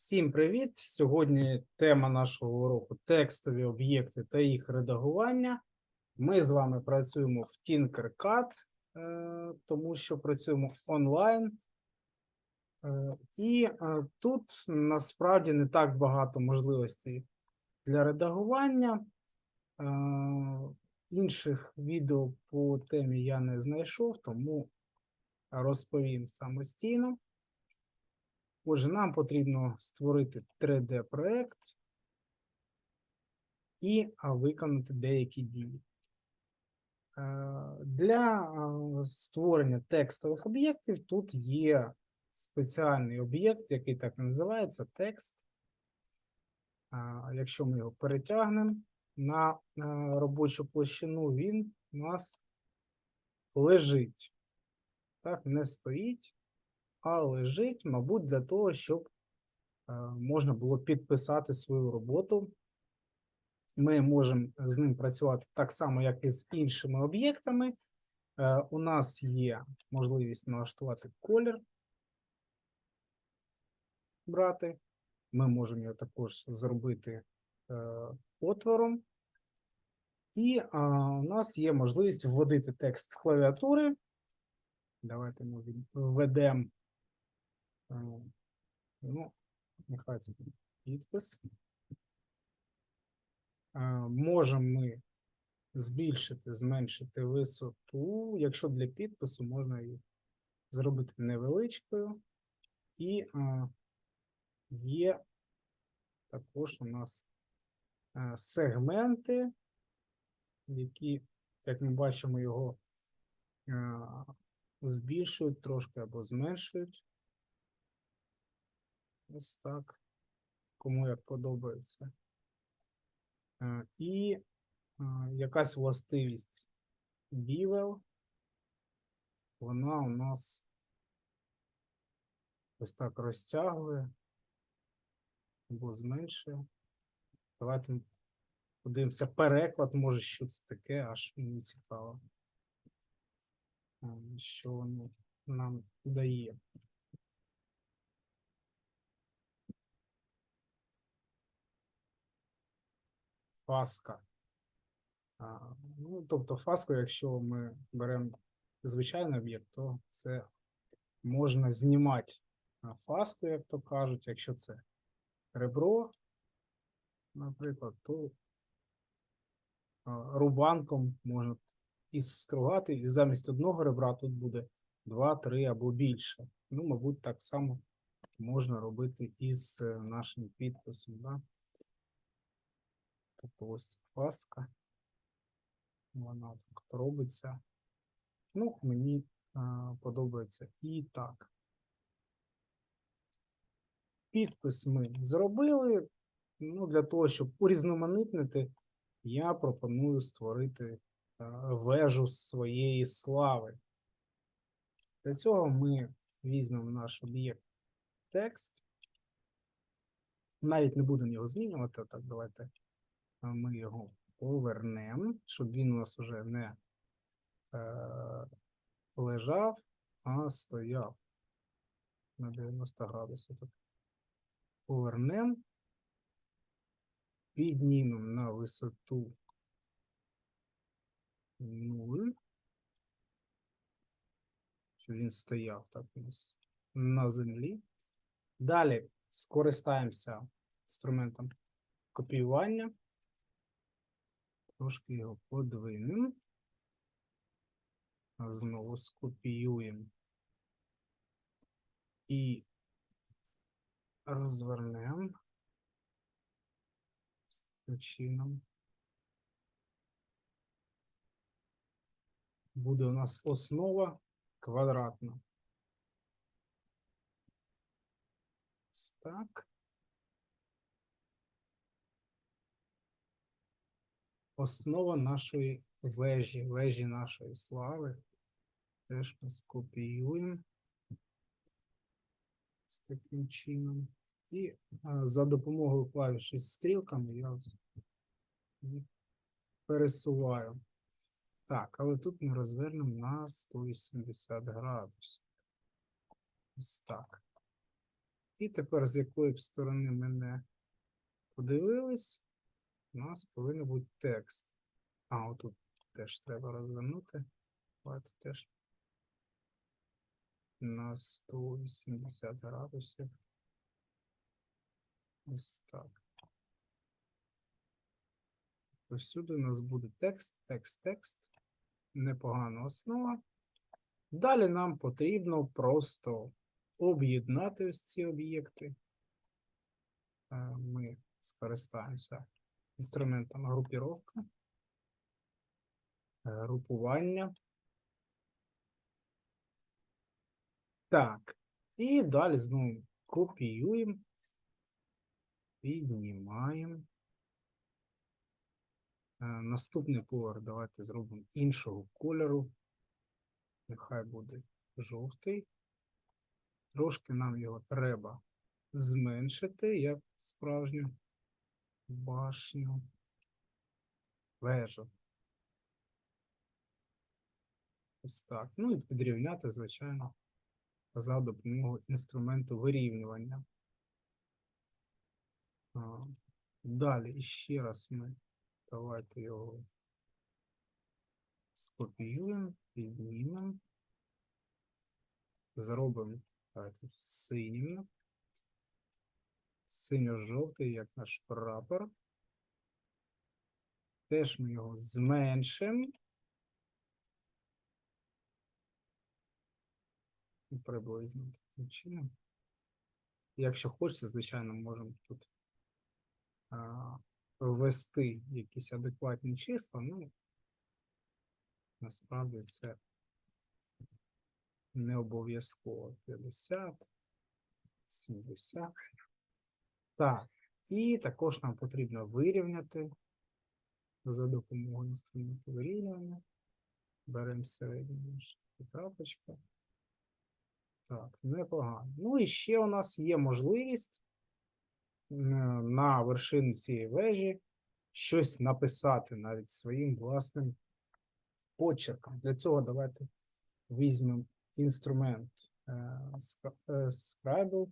Всім привіт! Сьогодні тема нашого уроку текстові об'єкти та їх редагування. Ми з вами працюємо в Tinkercad, е, тому що працюємо онлайн. Е, І е, тут насправді не так багато можливостей для редагування. Інших відео по темі я не знайшов, тому розповім самостійно. Отже, нам потрібно створити 3D-проект і виконати деякі дії. Е, Для створення текстових об'єктів тут є спеціальний об'єкт, який так і називається текст. Якщо ми його перетягнемо на робочу площину, він у нас лежить. Так, не стоїть а лежить, мабуть, для того, щоб е, можна було підписати свою роботу. Ми можемо з ним працювати так само, як і з іншими об'єктами. Е, У нас є можливість налаштувати колір, брати. Ми можемо його також зробити е, отвором. І а, у нас є можливість вводити текст з клавіатури. Давайте ми введемо Ну, нехай це підпис. Е, Можемо ми збільшити, зменшити висоту. Якщо для підпису можна її зробити невеличкою. І е, є також у нас е, сегменти, які, як ми бачимо, його збільшують трошки або зменшують. Ось так. Кому як подобається. Е, І е, якась властивість Bevel, вона у нас ось так розтягує або зменшує. Давайте подивимося переклад, може, що це таке, аж мені цікаво. Е, Що воно нам дає. Фаска. Ну, тобто фаску, якщо ми беремо звичайний об'єкт, то це можна знімати фаску, як то кажуть. Якщо це ребро, наприклад, то рубанком можна і стругати, і замість одного ребра тут буде два, три або більше. Ну, мабуть, так само можна робити із е, нашим підписом. Да? Тобто ось ця пастка. Вона так робиться. Ну, мені а, подобається і так. Підпис ми зробили. Ну, для того, щоб урізноманітнити, я пропоную створити а, вежу своєї слави. Для цього ми візьмемо наш об'єкт текст. Навіть не будемо його змінювати. Так, давайте ми його повернемо, щоб він у нас вже не е, лежав, а стояв на 90 градусів. Так. Повернемо, піднімемо на висоту 0, щоб він стояв так у нас на землі. Далі скористаємося інструментом копіювання. Трошки його подвинемо. Знову скопіюємо і розвернемо з таким чином. Буде у нас основа квадратна. Так. Основа нашої вежі, вежі нашої слави. Теж ми скопіюємо з таким чином. І а, за допомогою клавіші з стрілками я пересуваю. Так, але тут ми розвернемо на 180 градусів. Ось так. І тепер з якої б сторони ми не подивились, у нас повинен бути текст. А, отут теж треба розвернути. Давайте теж на 180 градусів. Ось так. Ось сюди у нас буде текст, текст, текст. Непогана основа. Далі нам потрібно просто об'єднати ось ці об'єкти. Е, Ми скористаємося інструментом групіровка, е, групування. Так, і далі знову копіюємо, піднімаємо. Е, Наступний поверх давайте зробимо іншого кольору. Нехай буде жовтий. Трошки нам його треба зменшити, як справжню башню. Вежу. Ось так. Ну і підрівняти, звичайно, за допомогою інструменту вирівнювання. Далі ще раз ми давайте його скопіюємо, піднімемо, зробимо давайте, синім, синьо-жовтий, як наш прапор. Теж ми його зменшимо. Приблизно таким чином. Якщо хочеться, звичайно, можемо тут а, ввести якісь адекватні числа, ну насправді це не обов'язково 50, 70. Так, і також нам потрібно вирівняти за допомогою інструменту вирівнювання. Беремо середню крапочку. Так, непогано. Ну і ще у нас є можливість е, на вершину цієї вежі щось написати навіть своїм власним почерком. Для цього давайте візьмемо інструмент е, е, Scribble.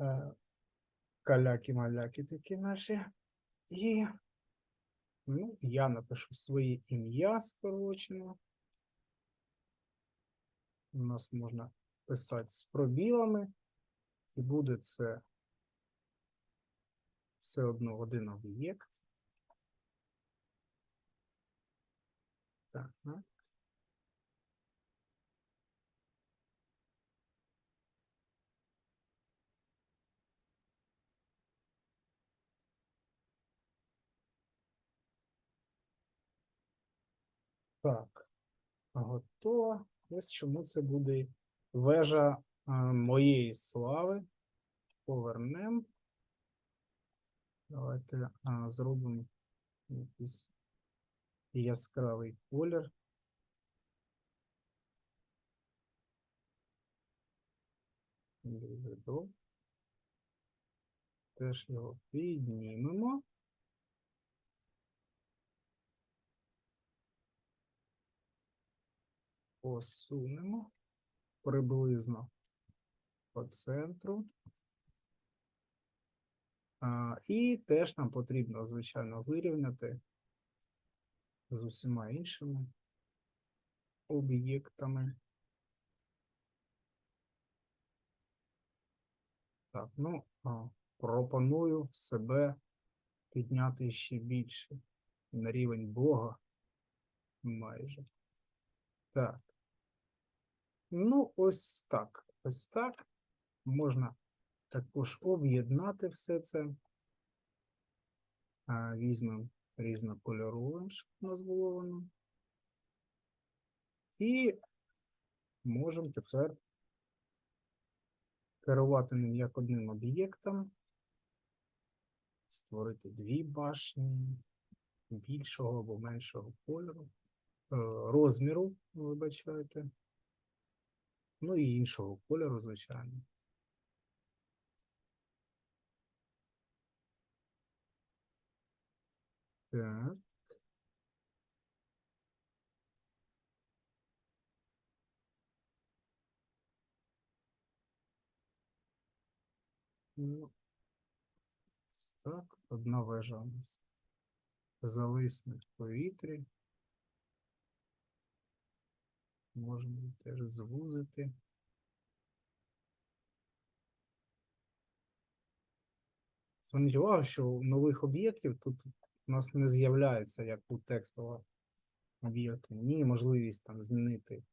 Е, Каляки-маляки такі наші. І ну, я напишу своє ім'я скорочене. У нас можна писати з пробілами, і буде це все одно один об'єкт. Так, ну. Так, готово. Ось чому це буде вежа е, моєї слави. Повернемо. Давайте е, зробимо якийсь яскравий колір. Теж його піднімемо. Посунемо приблизно по центру. І теж нам потрібно, звичайно, вирівняти з усіма іншими об'єктами. Так, ну, пропоную себе підняти ще більше на рівень Бога майже. Так. Ну, ось так. Ось так. Можна також об'єднати все це. Візьмемо різнокольоровим, щоб у нас було воно. І можемо тепер керувати ним як одним об'єктом, створити дві башні більшого або меншого кольору, е, розміру, вибачайте. Ну і іншого кольору, звичайно. Так. Ну, так, одна вежа у нас зависне в повітрі. Її теж звузити. Зверніть увагу, що нових об'єктів тут у нас не з'являється як у текстового об'єкту. Ні, можливість там змінити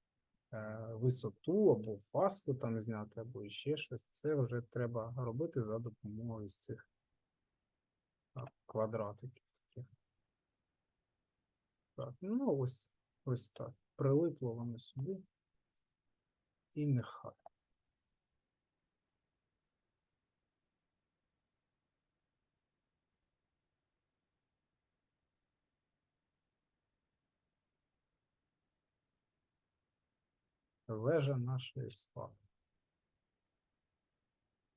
е, висоту або фаску там зняти, або ще щось. Це вже треба робити за допомогою цих квадратиків таких. Так, ну ось, ось так. Прилипло воно сюди. І нехай. Вежа нашої слави.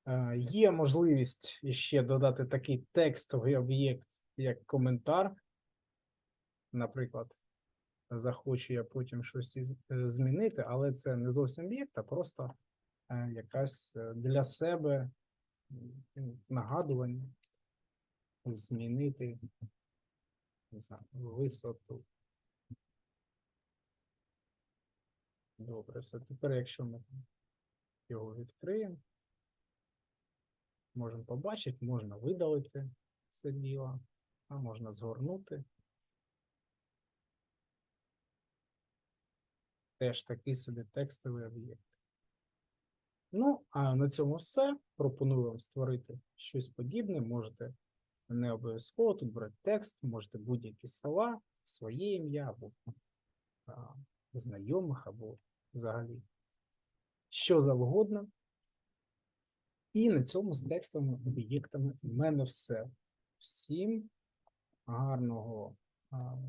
Е, Є можливість іще додати такий текстовий об'єкт, як коментар. Наприклад, захочу я потім щось е, змінити, але це не зовсім об'єкт, а просто е, якась е, для себе нагадування змінити не знаю, висоту. Добре, все. Тепер, якщо ми його відкриємо, можемо побачити, можна видалити це діло, а можна згорнути. Теж такий собі текстовий об'єкт. Ну, а на цьому все. Пропоную вам створити щось подібне. Можете не обов'язково тут брати текст, можете будь-які слова, своє ім'я або а, знайомих, або взагалі що завгодно. І на цьому з текстовими об'єктами в мене все. Всім гарного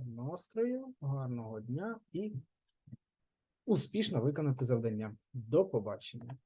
настрою, гарного дня і успішно виконати завдання. До побачення!